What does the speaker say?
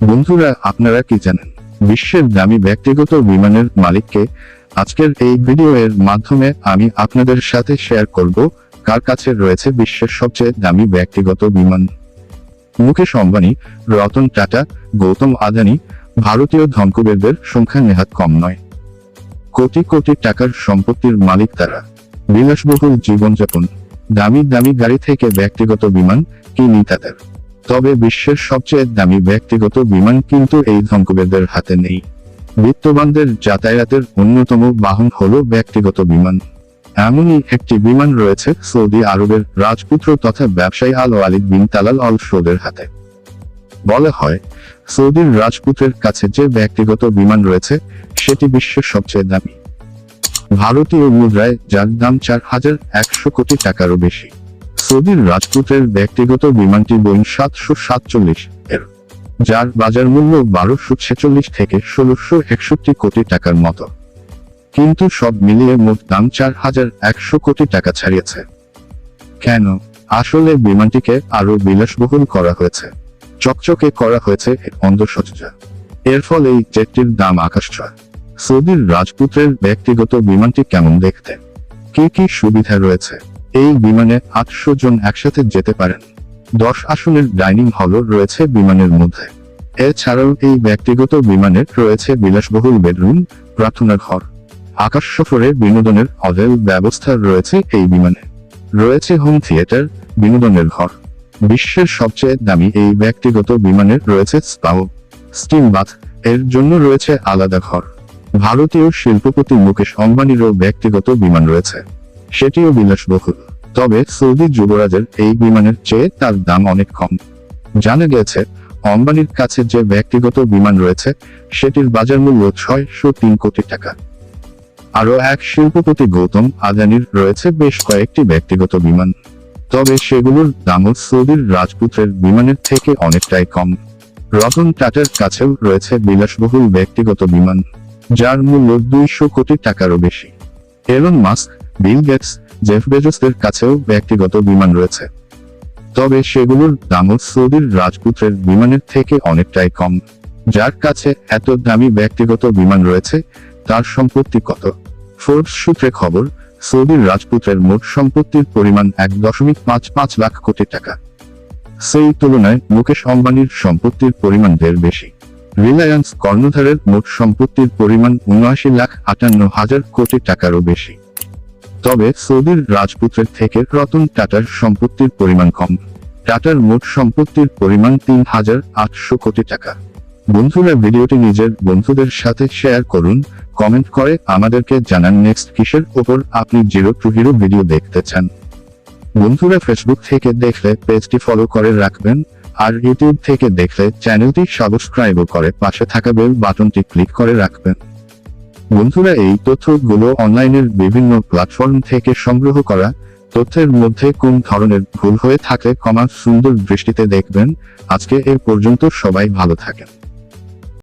বন্ধুরা, আপনারা কি জানেন? বিশ্বের দামি ব্যক্তিগত বিমানের মালিককে আজকের এই ভিডিও এর মাধ্যমে আমি আপনাদের সাথে শেয়ার করব কার কাছে রয়েছে বিশ্বের সবচেয়ে দামি ব্যক্তিগত বিমান। মুকেশ অম্বানি রতন টাটা, গৌতম আদানি, ভারতীয় ধনকুবেরদের সংখ্যা নেহাত কম নয়। কোটি কোটি টাকার সম্পত্তির মালিক তারা। বিলাসবহুল জীবনযাপন। দামি দামি গাড়ি থেকে ব্যক্তিগত বিমান কিনি তাদের। তবে বিশ্বের সবচেয়ে দামি ব্যক্তিগত বিমান কিন্তু এই ধনকুবেরদের হাতে নেই। বিত্তবানদের যাতায়াতের অন্যতম বাহন হল ব্যক্তিগত বিমান। এমনই একটি বিমান রয়েছে সৌদি আরবের রাজপুত্র তথা ব্যবসায়ী Al Waleed bin Talal Al সৌদের হাতে। বলা হয়, সৌদির রাজপুত্রের কাছে যে ব্যক্তিগত বিমান রয়েছে, সেটি বিশ্বের সবচেয়ে দামি। ভারতীয় মুদ্রায় যার দাম চার হাজার একশো কোটি টাকারও বেশি। সৌদির রাজপুতের ব্যক্তিগত বিমানটি বোয়িং সাতশো সাতচল্লিশ যার বাজার মূল্য বারোশো ছেচল্লিশ থেকে ষোলোশো একষট্টি কোটি টাকার মতো। কিন্তু সব মিলিয়ে মোট দাম চার হাজার একশো কোটি টাকা ছাড়িয়েছে। কেন? আসলে বিমানটিকে আরও বিলাসবহুল করা হয়েছে। চকচকে করা হয়েছে এর অন্দরসজ্জা এর ফলে এই জেটটির দাম আকাশ ছোঁয়া সৌদির রাজপুত্রের ব্যক্তিগত বিমানটি কেমন দেখতে? কি কি সুবিধা রয়েছে? এই বিমানে আটশো জন একসাথে যেতে পারেন। দশ আসনের ডাইনিং হলও রয়েছে বিমানের মধ্যে। এছাড়াও এই ব্যক্তিগত বিমানের রয়েছে বিলাসবহুল বেডরুম প্রার্থনা ঘর। আকাশ সফরে বিনোদনের অদেল ব্যবস্থা রয়েছে এই বিমানে। রয়েছে হোম থিয়েটার বিনোদনের ঘর। বিশ্বের সবচেয়ে দামি এই ব্যক্তিগত বিমানের রয়েছে স্পাও স্টিম বাথ এর জন্য রয়েছে আলাদা ঘর। ভারতীয় শিল্পপতি মুকেশ অম্বানিরও ব্যক্তিগত বিমান রয়েছে। সেটিও বিলাসবহুল। তবে সৌদি যুবরাজের এই বিমানের চেয়ে তার দাম অনেক কম। জানা গেছে, অম্বানির কাছে যে ব্যক্তিগত বিমান রয়েছে, সেটির বাজার মূল্য ছয়শো তিন কোটি টাকা। আরও এক শিল্পপতি গৌতম আদানির রয়েছে বেশ কয়েকটি ব্যক্তিগত বিমান। তবে সেগুলোর দামও সৌদির রাজপুত্রের বিমানের থেকে অনেকটাই কম। রতন টাটার কাছেও রয়েছে বিলাসবহুল ব্যক্তিগত বিমান, যার মূল্য দুইশো কোটি টাকারও বেশি। Elon Musk Bill Gates Jeff বেজোসদের কাছেও ব্যক্তিগত বিমান রয়েছে। তবে সেগুলোর দামও সৌদির রাজপুত্রের বিমানের থেকে অনেকটাই কম। যার কাছে এত দামি ব্যক্তিগত বিমান রয়েছে, তার সম্পত্তি কত? ফোর্বস সূত্রে খবর, সৌদির রাজপুত্রের মোট সম্পত্তির পরিমাণ এক দশমিক পাঁচ পাঁচ লাখ কোটি টাকা। সেই তুলনায় মুকেশ অম্বানির সম্পত্তির পরিমাণ দেড় বেশি। রিলায়েন্স কর্ণধারের মোট সম্পত্তির পরিমাণ উনআশি লাখ আটান্ন হাজার কোটি টাকারও বেশি। তবে সৌদির রাজপুত্রের থেকে রতন টাটার সম্পত্তির পরিমাণ কম। টাটার মোট সম্পত্তির পরিমাণ তিন হাজার আটশো কোটি টাকা। বন্ধুরা, ভিডিওটি নিজের বন্ধুদের সাথে শেয়ার করুন, কমেন্ট করে আমাদেরকে জানান নেক্সট কিসের ওপর আপনি জিরো টু হিরো ভিডিও দেখতে চান। বন্ধুরা ফেসবুক থেকে দেখলে পেজটি ফলো করে রাখবেন আর ইউটিউব থেকে দেখলে চ্যানেলটি সাবস্ক্রাইবও করে পাশে থাকা বেল বাটনটি ক্লিক করে রাখবেন। বন্ধুরা, এই তথ্যগুলো অনলাইনের বিভিন্ন প্ল্যাটফর্ম থেকে সংগ্রহ করা। তথ্যের মধ্যে কোন ধরনের ভুল হয়ে থাকে কমার সুন্দর দৃষ্টিতে দেখবেন। আজকে এ পর্যন্ত সবাই ভালো থাকেন।